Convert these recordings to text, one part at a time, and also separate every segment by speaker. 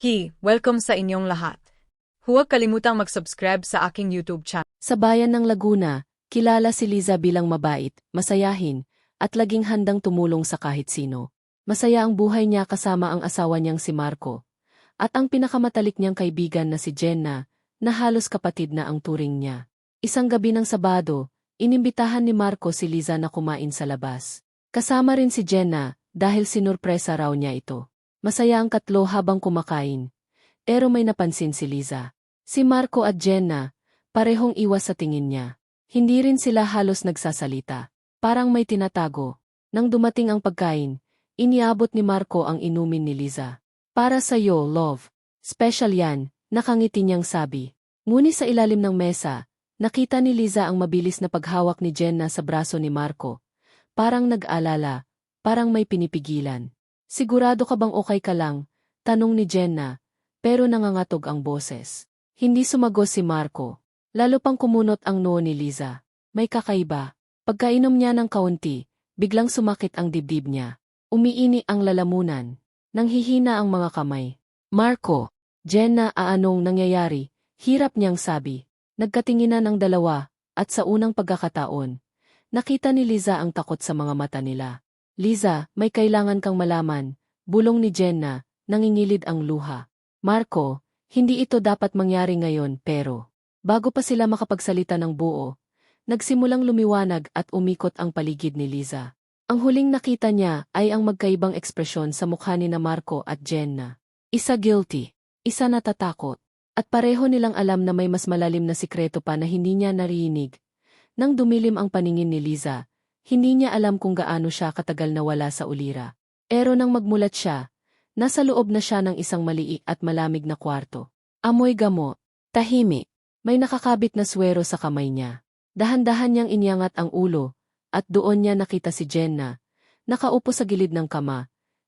Speaker 1: Hi, welcome sa inyong lahat. Huwag kalimutang mag-subscribe sa aking YouTube channel.
Speaker 2: Sa bayan ng Laguna, kilala si Liza bilang mabait, masayahin, at laging handang tumulong sa kahit sino. Masaya ang buhay niya kasama ang asawa niyang si Marco. At ang pinakamatalik niyang kaibigan na si Jenna, na halos kapatid na ang turing niya. Isang gabi ng Sabado, inimbitahan ni Marco si Liza na kumain sa labas. Kasama rin si Jenna, dahil sinurpresa raw niya ito. Masaya ang katlo habang kumakain. Pero may napansin si Liza. Si Marco at Jenna, parehong iwas sa tingin niya. Hindi rin sila halos nagsasalita. Parang may tinatago. Nang dumating ang pagkain, iniabot ni Marco ang inumin ni Liza. Para sa iyo, love. Special yan, nakangiti niyang sabi. Ngunit sa ilalim ng mesa, nakita ni Liza ang mabilis na paghawak ni Jenna sa braso ni Marco. Parang nag-alala, parang may pinipigilan. Sigurado ka bang okay ka lang? Tanong ni Jenna, pero nangangatog ang boses. Hindi sumagot si Marco. Lalo pang kumunot ang noo ni Liza. May kakaiba. Pagkainom niya ng kaunti, biglang sumakit ang dibdib niya. Umiini ang lalamunan. Nanghihina ang mga kamay. Marco, Jenna aanong nangyayari, hirap niyang sabi. Nagkatinginan ang dalawa, at sa unang pagkakataon, nakita ni Liza ang takot sa mga mata nila. Liza, may kailangan kang malaman, bulong ni Jenna, nangingilid ang luha. Marco, hindi ito dapat mangyari ngayon pero, bago pa sila makapagsalita ng buo, nagsimulang lumiwanag at umikot ang paligid ni Liza. Ang huling nakita niya ay ang magkaibang ekspresyon sa mukha ni na Marco at Jenna. Isa guilty, isa natatakot, at pareho nilang alam na may mas malalim na sikreto pa na hindi niya narinig. Nang dumilim ang paningin ni Liza, hindi niya alam kung gaano siya katagal na wala sa ulira. Pero nang magmulat siya, nasa loob na siya ng isang maliit at malamig na kwarto. Amoy gamot, tahimik, may nakakabit na swero sa kamay niya. Dahan-dahan niyang inyangat ang ulo, at doon niya nakita si Jenna, nakaupo sa gilid ng kama,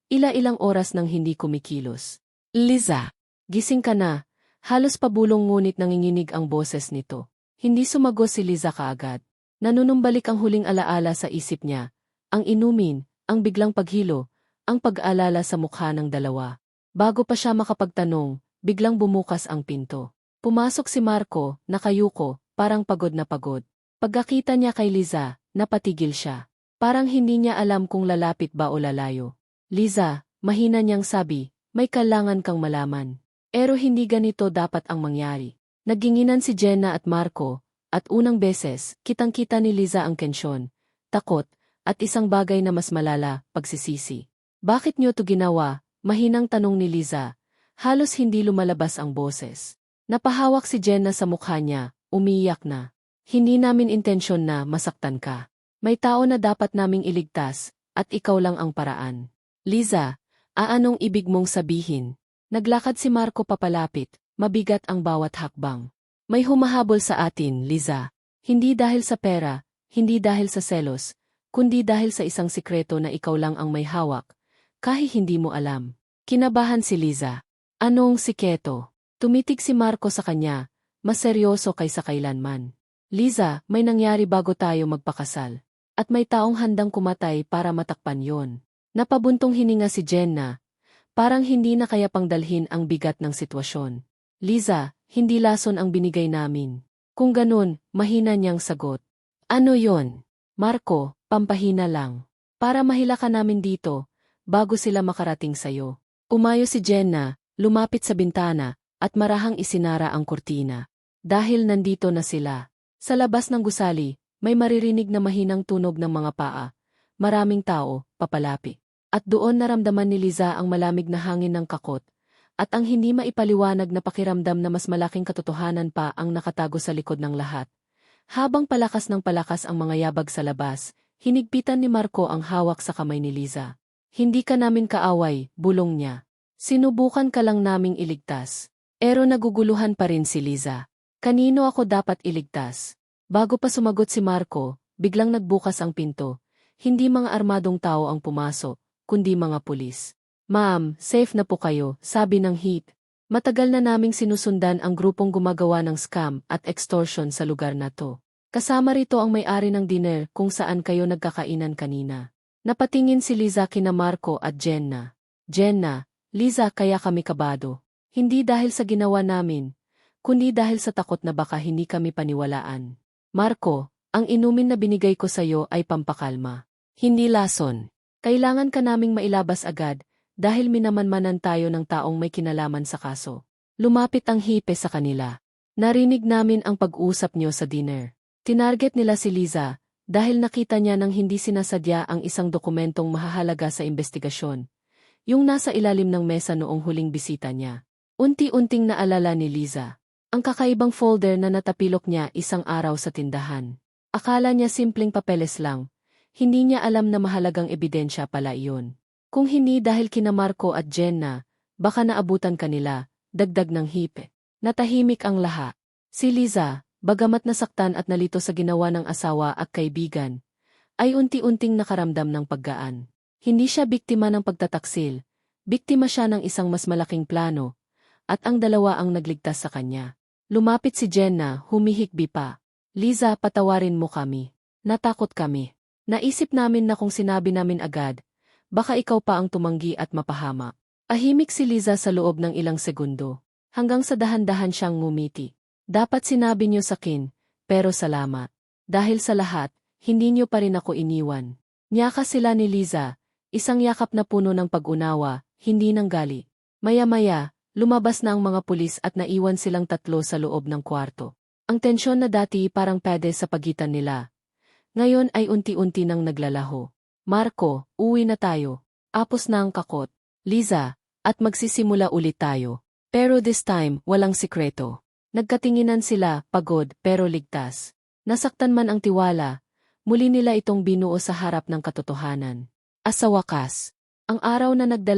Speaker 2: ila-ilang oras nang hindi kumikilos. Liza, gising ka na, halos pabulong ngunit nanginginig ang boses nito. Hindi sumagot si Liza kaagad. Nanunumbalik ang huling alaala sa isip niya, ang inumin, ang biglang paghilo, ang pag-alala sa mukha ng dalawa. Bago pa siya makapagtanong, biglang bumukas ang pinto. Pumasok si Marco, nakayuko, parang pagod na pagod. Pagkakita niya kay Liza, napatigil siya. Parang hindi niya alam kung lalapit ba o lalayo. Liza, mahina niyang sabi, may kailangan kang malaman. Pero hindi ganito dapat ang mangyari. Naginginan si Jenna at Marco, at unang beses, kitang-kita ni Liza ang kensyon, takot, at isang bagay na mas malala, pagsisisi. Bakit niyo to ginawa? Mahinang tanong ni Liza. Halos hindi lumalabas ang boses. Napahawak si Jenna sa mukha niya, umiiyak na. Hindi namin intensyon na masaktan ka. May tao na dapat naming iligtas, at ikaw lang ang paraan. Liza, aanong ibig mong sabihin? Naglakad si Marco papalapit, mabigat ang bawat hakbang. May humahabol sa atin, Liza. Hindi dahil sa pera, hindi dahil sa selos, kundi dahil sa isang sikreto na ikaw lang ang may hawak, kahit hindi mo alam. Kinabahan si Liza. Anong siketo? Tumitig si Marco sa kanya, mas seryoso kaysa kailanman. Liza, may nangyari bago tayo magpakasal. At may taong handang kumatay para matakpan yon. Napabuntong hininga si Jenna. Parang hindi na kaya pangdalhin ang bigat ng sitwasyon. Liza, hindi lason ang binigay namin. Kung ganun, mahina niyang sagot. Ano yon? Marco, pampahina lang. Para mahila ka namin dito, bago sila makarating sayo. Umayo si Jenna, lumapit sa bintana, at marahang isinara ang kurtina. Dahil nandito na sila. Sa labas ng gusali, may maririnig na mahinang tunog ng mga paa. Maraming tao, papalapi. At doon naramdaman ni Liza ang malamig na hangin ng kakot, at ang hindi maipaliwanag na pakiramdam na mas malaking katotohanan pa ang nakatago sa likod ng lahat. Habang palakas ng palakas ang mga yabag sa labas, hinigpitan ni Marco ang hawak sa kamay ni Liza. Hindi ka namin kaaway, bulong niya. Sinubukan ka lang naming iligtas. Pero naguguluhan pa rin si Liza. Kanino ako dapat iligtas? Bago pa sumagot si Marco, biglang nagbukas ang pinto. Hindi mga armadong tao ang pumasok, kundi mga pulis. Ma'am, safe na po kayo, sabi ng HEAT. Matagal na naming sinusundan ang grupong gumagawa ng scam at extortion sa lugar na to. Kasama rito ang may-ari ng dinner kung saan kayo nagkakainan kanina. Napatingin si Liza kina Marco at Jenna. Jenna, Liza kaya kami kabado. Hindi dahil sa ginawa namin, kundi dahil sa takot na baka hindi kami paniwalaan. Marco, ang inumin na binigay ko sa'yo ay pampakalma. Hindi lason. Kailangan ka naming mailabas agad dahil minamanmanan tayo ng taong may kinalaman sa kaso. Lumapit ang hipe sa kanila. Narinig namin ang pag-usap niyo sa dinner. Tinarget nila si Liza dahil nakita niya nang hindi sinasadya ang isang dokumentong mahahalaga sa investigasyon. Yung nasa ilalim ng mesa noong huling bisita niya. Unti-unting naalala ni Liza. Ang kakaibang folder na natapilok niya isang araw sa tindahan. Akala niya simpleng papeles lang. Hindi niya alam na mahalagang ebidensya pala iyon. Kung hindi dahil kina Marco at Jenna, baka naabutan kanila, dagdag ng hipe. Natahimik ang laha. Si Liza, bagamat nasaktan at nalito sa ginawa ng asawa at kaibigan, ay unti-unting nakaramdam ng paggaan. Hindi siya biktima ng pagtataksil, biktima siya ng isang mas malaking plano, at ang dalawa ang nagligtas sa kanya. Lumapit si Jenna, humihikbi pa. Liza, patawarin mo kami. Natakot kami. Naisip namin na kung sinabi namin agad, baka ikaw pa ang tumanggi at mapahama. Ahimik si Liza sa loob ng ilang segundo. Hanggang sa dahan-dahan siyang ngumiti. Dapat sinabi niyo sa akin, pero salamat. Dahil sa lahat, hindi niyo pa rin ako iniwan. Niyaka sila ni Liza, isang yakap na puno ng pag-unawa, hindi ng gali. Maya-maya, lumabas na ang mga pulis at naiwan silang tatlo sa loob ng kwarto. Ang tensyon na dati parang pede sa pagitan nila. Ngayon ay unti-unti nang naglalaho. Marco, uwi na tayo. Apos na ang kakot. Liza, at magsisimula ulit tayo. Pero this time, walang sikreto. Nagkatinginan sila, pagod, pero ligtas. Nasaktan man ang tiwala, muli nila itong binuo sa harap ng katotohanan. As sa wakas, ang araw na nagdala